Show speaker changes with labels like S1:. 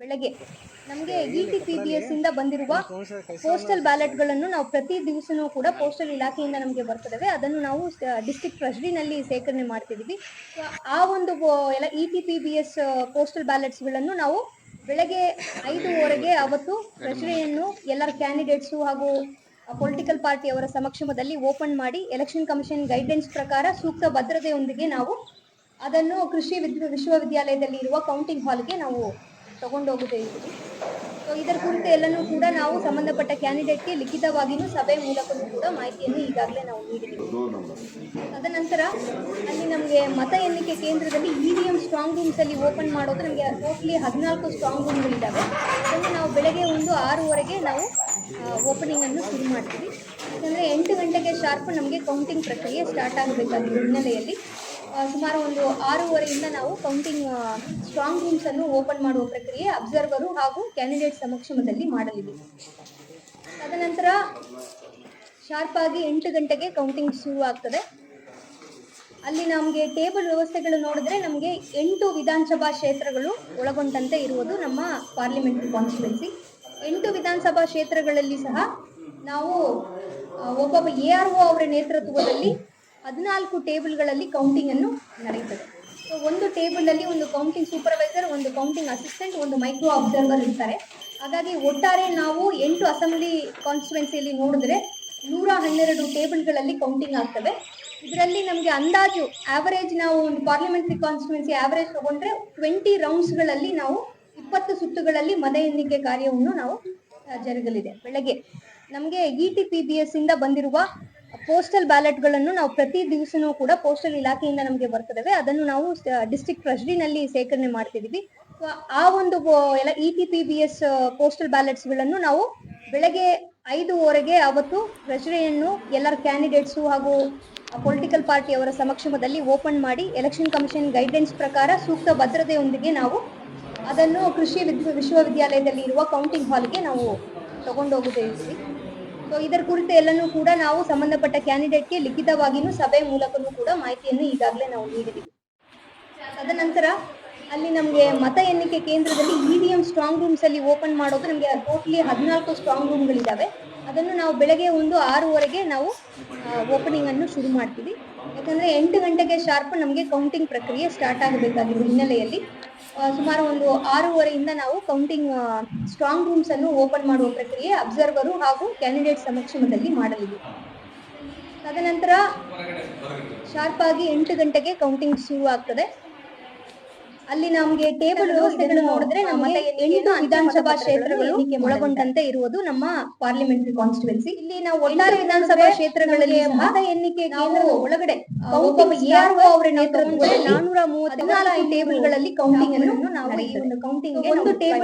S1: ಬೆಳಗ್ಗೆ. ನಮಗೆ E T P B S ಇಂದ ಬಂದಿರುವ ಪೋಸ್ಟಲ್ ಬ್ಯಾಲೆಟ್ಗಳನ್ನು ನಾವು ಪ್ರತಿ ದಿವಸನೂ ಕೂಡ ಪೋಸ್ಟಲ್ ಇಲಾಖೆಯಿಂದ ನಮಗೆ ಬರ್ತದವೆ. ಅದನ್ನು ನಾವು ಡಿಸ್ಟಿಕ್ಟ್ ಟ್ರೆಷರಿನಲ್ಲಿ ಸೇಕರಣೆ ಮಾಡ್ತಿದ್ದೀವಿ ಆ ಒಂದು ಎಲ್ಲ E T P B S postal ಬ್ಯಾಲೆಟ್ಸ್ಗಳನ್ನು ನಾವು ಬೆಳಗ್ಗೆ ಐದುವರೆಗೆ ಅವತ್ತು ಟ್ರೆಷರಿಯನ್ನು ಎಲ್ಲರ ಕ್ಯಾಂಡಿಡೇಟ್ಸು ಹಾಗೂ ಪೊಲಿಟಿಕಲ್ ಪಾರ್ಟಿಯವರ ಸಮಕ್ಷಮದಲ್ಲಿ ಓಪನ್ ಮಾಡಿ ಎಲೆಕ್ಷನ್ ಕಮಿಷನ್ ಗೈಡ್ಲೈನ್ಸ್ ಪ್ರಕಾರ ಸೂಕ್ತ ಭದ್ರತೆಯೊಂದಿಗೆ ನಾವು ಅದನ್ನು ಕೃಷಿ ವಿದ್- ವಿಶ್ವವಿದ್ಯಾಲಯದಲ್ಲಿ ಇರುವ ಕೌಂಟಿಂಗ್ ಹಾಲ್ಗೆ ನಾವು ತಗೊಂಡೋಗುದೇ ಇದ್ದೀವಿ ಸೊ ಇದರ ಕುರಿತು ಎಲ್ಲನೂ ಕೂಡ ನಾವು ಸಂಬಂಧಪಟ್ಟ ಕ್ಯಾಂಡಿಡೇಟ್ಗೆ ಲಿಖಿತವಾಗಿಯೂ ಸಭೆ ಮೂಲಕವೂ ಕೂಡ ಮಾಹಿತಿಯನ್ನು ಈಗಾಗಲೇ ನಾವು ನೀಡಿದ್ದೀವಿ. ತದನಂತರ ಅಲ್ಲಿ ನಮಗೆ ಮತ ಎಣಿಕೆ ಕೇಂದ್ರದಲ್ಲಿ E V M strong rooms ಅಲ್ಲಿ ಓಪನ್ ಮಾಡೋದು ನಮಗೆ ಟೋಟ್ಲಿ ಹದಿನಾಲ್ಕು ಸ್ಟ್ರಾಂಗ್ ರೂಮ್ಗಳಿದ್ದಾವೆ ಅದನ್ನು ನಾವು ಬೆಳಗ್ಗೆ ಒಂದು ಆರೂವರೆಗೆ ನಾವು ಓಪನಿಂಗ್ ಅನ್ನು ಶುರು ಮಾಡ್ತೀವಿ. ಯಾಕಂದರೆ ಎಂಟು ಗಂಟೆಗೆ ಶಾರ್ಪ್ ನಮಗೆ ಕೌಂಟಿಂಗ್ ಪ್ರಕ್ರಿಯೆ ಸ್ಟಾರ್ಟ್ ಆಗಬೇಕಾಗಿರೋ ಹಿನ್ನೆಲೆಯಲ್ಲಿ. ಸುಮಾರು ಒಂದು ಆರೂವರೆಯಿಂದ ನಾವು ಕೌಂಟಿಂಗ್ ಸ್ಟ್ರಾಂಗ್ ರೂಮ್ಸ್ ಅನ್ನು ಓಪನ್ ಮಾಡುವ ಪ್ರಕ್ರಿಯೆ ಅಬ್ಸರ್ವರು ಹಾಗೂ ಕ್ಯಾಂಡಿಡೇಟ್ ಸಮಕ್ಷಮದಲ್ಲಿ ಮಾಡಲಿದೆ. ತದನಂತರ ಶಾರ್ಪ್ ಆಗಿ ಎಂಟು ಗಂಟೆಗೆ ಕೌಂಟಿಂಗ್ ಶುರು ಆಗ್ತದೆ. ಅಲ್ಲಿ ನಮಗೆ ಟೇಬಲ್ ವ್ಯವಸ್ಥೆಗಳು ನೋಡಿದ್ರೆ ನಮಗೆ ಎಂಟು ವಿಧಾನಸಭಾ ಕ್ಷೇತ್ರಗಳು ಒಳಗೊಂಡಂತೆ ಇರುವುದು ನಮ್ಮ ಪಾರ್ಲಿಮೆಂಟ್ರಿ ಕಾನ್ಸ್ಟಿಟ್ಯುನ್ಸಿ ಎಂಟು ವಿಧಾನಸಭಾ ಕ್ಷೇತ್ರಗಳಲ್ಲಿ ಸಹ ನಾವು ಒಬ್ಬೊಬ್ಬ ಎ ಆರ್ ಒ ಅವರ ನೇತೃತ್ವದಲ್ಲಿ ಹದಿನಾಲ್ಕು ಟೇಬಲ್ಗಳಲ್ಲಿ ಕೌಂಟಿಂಗ್ ಅನ್ನು ನಡೆಯುತ್ತದೆ. ಸೊ ಒಂದು ಟೇಬಲ್ನಲ್ಲಿ ಒಂದು ಕೌಂಟಿಂಗ್ ಸೂಪರ್ವೈಸರ್ ಒಂದು ಕೌಂಟಿಂಗ್ ಅಸಿಸ್ಟೆಂಟ್ ಒಂದು ಮೈಕ್ರೋ ಅಬ್ಸರ್ವರ್ ಇರ್ತಾರೆ. ಹಾಗಾಗಿ ಒಟ್ಟಾರೆ ನಾವು ಎಂಟು ಅಸೆಂಬ್ಲಿ ಕಾನ್ಸ್ಟಿಟ್ಯುವೆನ್ಸಿಯಲ್ಲಿ ನೋಡಿದ್ರೆ ನೂರ ಹನ್ನೆರಡು ಟೇಬಲ್ಗಳಲ್ಲಿ ಕೌಂಟಿಂಗ್ ಆಗ್ತವೆ ಇದರಲ್ಲಿ ನಮಗೆ ಅಂದಾಜು ಆವರೇಜ್ ನಾವು ಒಂದು ಪಾರ್ಲಿಮೆಂಟ್ರಿ ಕಾನ್ಸ್ಟಿಟ್ಯುವೆನ್ಸಿ ಆವರೇಜ್ ತಗೊಂಡ್ರೆ ಟ್ವೆಂಟಿ ರೌಂಡ್ಸ್ಗಳಲ್ಲಿ ನಾವು ಇಪ್ಪತ್ತು ಸುತ್ತುಗಳಲ್ಲಿ ಮತ ಎಣ್ಣಿಕೆ ಕಾರ್ಯವನ್ನು ನಾವು ಜರುಗಲಿದೆ. ಬೆಳಗ್ಗೆ ನಮಗೆ E T P B S ಇಂದ ಬಂದಿರುವ ಪೋಸ್ಟಲ್ ಬ್ಯಾಲೆಟ್ಗಳನ್ನು ನಾವು ಪ್ರತಿ ದಿವಸನೂ ಕೂಡ ಪೋಸ್ಟಲ್ ಇಲಾಖೆಯಿಂದ ನಮಗೆ ಬರ್ತದೆ ಅದನ್ನು ನಾವು ಡಿಸ್ಟ್ರಿಕ್ಟ್ ಟ್ರೆಷರಿನಲ್ಲಿ ಸೇಕರಣೆ ಮಾಡ್ತಿದ್ದೀವಿ ಸೊ ಆ ಒಂದು ಎಲ್ಲ E T P B S postal ಬ್ಯಾಲೆಟ್ಸ್ಗಳನ್ನು ನಾವು ಬೆಳಗ್ಗೆ ಐದುವರೆಗೆ ಅವತ್ತು ಟ್ರೆಷರಿಯನ್ನು ಎಲ್ಲರ ಕ್ಯಾಂಡಿಡೇಟ್ಸು ಹಾಗೂ ಪೊಲಿಟಿಕಲ್ ಪಾರ್ಟಿಯವರ ಸಮಕ್ಷಮದಲ್ಲಿ ಓಪನ್ ಮಾಡಿ ಎಲೆಕ್ಷನ್ ಕಮಿಷನ್ ಗೈಡ್ಲೈನ್ಸ್ ಪ್ರಕಾರ ಸೂಕ್ತ ಭದ್ರತೆಯೊಂದಿಗೆ ನಾವು ಅದನ್ನು ಕೃಷಿ ವಿದ್- ವಿಶ್ವವಿದ್ಯಾಲಯದಲ್ಲಿ ಇರುವ ಕೌಂಟಿಂಗ್ ಹಾಲ್ಗೆ ನಾವು ತಗೊಂಡೋಗುತ್ತೇವೆ ಸೊ ಇದರ ಕುರಿತು ಎಲ್ಲನೂ ಕೂಡ ನಾವು ಸಂಬಂಧಪಟ್ಟ ಕ್ಯಾಂಡಿಡೇಟ್ಗೆ ಲಿಖಿತವಾಗಿಯೂ ಸಭೆ ಮೂಲಕವೂ ಕೂಡ ಮಾಹಿತಿಯನ್ನು ಈಗಾಗಲೇ ನಾವು ನೀಡಿದ್ದೀವಿ ತದನಂತರ ಅಲ್ಲಿ ನಮಗೆ ಮತ ಎಣಿಕೆ ಕೇಂದ್ರದಲ್ಲಿ E V M strong rooms ಅಲ್ಲಿ ಓಪನ್ ಮಾಡೋದು ನಮಗೆ ಟೋಟ್ಲಿ ಹದಿನಾಲ್ಕು ಸ್ಟ್ರಾಂಗ್ ರೂಮ್ಗಳಿದ್ದಾವೆ ಅದನ್ನು ನಾವು ಬೆಳಗ್ಗೆ ಒಂದು ಆರೂವರೆಗೆ ನಾವು ಓಪನಿಂಗ್ ಅನ್ನು ಶುರು ಮಾಡ್ತೀವಿ. ಯಾಕಂದರೆ ಎಂಟು ಗಂಟೆಗೆ ಶಾರ್ಪ್ ನಮಗೆ ಕೌಂಟಿಂಗ್ ಪ್ರಕ್ರಿಯೆ ಸ್ಟಾರ್ಟ್ ಆಗಬೇಕಾಗಿರೋ ಹಿನ್ನೆಲೆಯಲ್ಲಿ ಸುಮಾರು ಒಂದು ಆರೂವರೆಯಿಂದ ನಾವು ಕೌಂಟಿಂಗ್ ಸ್ಟ್ರಾಂಗ್ ರೂಮ್ಸ್ ಅನ್ನು ಓಪನ್ ಮಾಡುವ ಪ್ರಕ್ರಿಯೆ ಅಬ್ಸರ್ವರು ಹಾಗೂ ಕ್ಯಾಂಡಿಡೇಟ್ ಸಮಕ್ಷಮದಲ್ಲಿ ಮಾಡಲಿದೆ. ತದನಂತರ ಶಾರ್ಪ್ ಆಗಿ ಎಂಟು ಗಂಟೆಗೆ ಕೌಂಟಿಂಗ್ ಶುರು ಆಗ್ತದೆ ಅಲ್ಲಿ ನಮಗೆ ಟೇಬಲ್ ವ್ಯವಸ್ಥೆಗಳು ನೋಡಿದ್ರೆ ನಮಗೆ ಎಂಟು ವಿಧಾನಸಭಾ ಕ್ಷೇತ್ರಗಳು ಒಳಗೊಂಡಂತೆ ಇರುವುದು ನಮ್ಮ ಪಾರ್ಲಿಮೆಂಟರಿ ಕಾನ್ಸ್ಟಿಟ್ಯುವೆನ್ಸಿ ಇಲ್ಲಿ ನಾವು ಒಟ್ಟಾರೆ ವಿಧಾನಸಭಾ ಕ್ಷೇತ್ರಗಳಲ್ಲಿ ಮತ ಎಣಿಕೆ ಕೇಂದ್ರದ ಒಳಗಡೆ ಅವರ ನೇತೃತ್ವದಲ್ಲಿ ನಾನೂರ ಮೂವತ್ನಾಲ್ಕು ಟೇಬಲ್ಗಳಲ್ಲಿ ಕೌಂಟಿಂಗ್ ಅನ್ನು ನಾವು ಕೌಂಟಿಂಗ್ ಒಂದು ಟೇಬಲ್